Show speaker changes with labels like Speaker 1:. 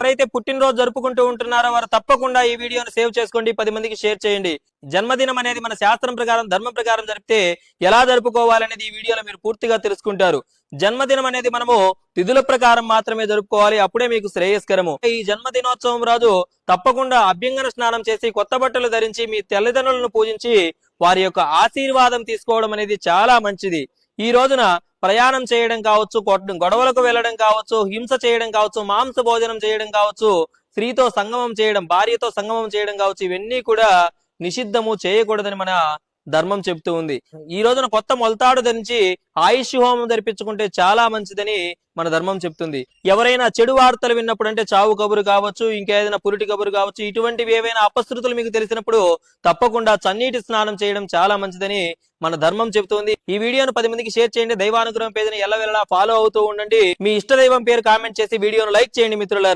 Speaker 1: ఎవరైతే పుట్టినరోజు జరుపుకుంటూ ఉంటున్నారో వారు తప్పకుండా ఈ వీడియోను సేవ్ చేసుకోండి పది మందికి షేర్ చేయండి. జన్మదినం అనేది మన శాస్త్రం ప్రకారం ధర్మం ప్రకారం జరిపితే ఎలా జరుపుకోవాలనేది ఈ వీడియోలో మీరు పూర్తిగా తెలుసుకుంటారు. జన్మదినం అనేది మనము తిథుల ప్రకారం మాత్రమే జరుపుకోవాలి అప్పుడే మీకు శ్రేయస్కరము. ఈ జన్మదినోత్సవం రోజు తప్పకుండా అభ్యంగన స్నానం చేసి కొత్త బట్టలు ధరించి మీ తల్లిదండ్రులను పూజించి వారి యొక్క ఆశీర్వాదం తీసుకోవడం అనేది చాలా మంచిది. ఈ రోజున ప్రయాణం చేయడం కావచ్చు గొడవలకు వెళ్ళడం కావచ్చు హింస చేయడం కావచ్చు మాంస భోజనం చేయడం కావచ్చు స్త్రీతో సంగమం చేయడం భార్యతో సంగమం చేయడం కావచ్చు ఇవన్నీ కూడా నిషిద్ధము చేయకూడదని మన ధర్మం చెప్తూ ఉంది. ఈ రోజున కొత్త మొలతాడు ధరించి ఆయుష్ హోమం ధరిపించుకుంటే చాలా మంచిదని మన ధర్మం చెప్తుంది ఎవరైనా చెడు వార్తలు విన్నప్పుడు అంటే చావు కబురు కావచ్చు ఇంకేదైనా పురిటి కబురు కావచ్చు ఇటువంటివి ఏవైనా అపశృతులు మీకు తెలిసినప్పుడు తప్పకుండా చన్నీటి స్నానం చేయడం చాలా మంచిదని మన ధర్మం చెబుతుంది. ఈ వీడియోను పది మందికి షేర్ చేయండి. దైవానుగ్రహం పేజీని ఎల్లవెల్లలా ఫాలో అవుతూ ఉండండి. మీ ఇష్ట దైవం పేరు కామెంట్ చేసి వీడియోను లైక్ చేయండి మిత్రులారా.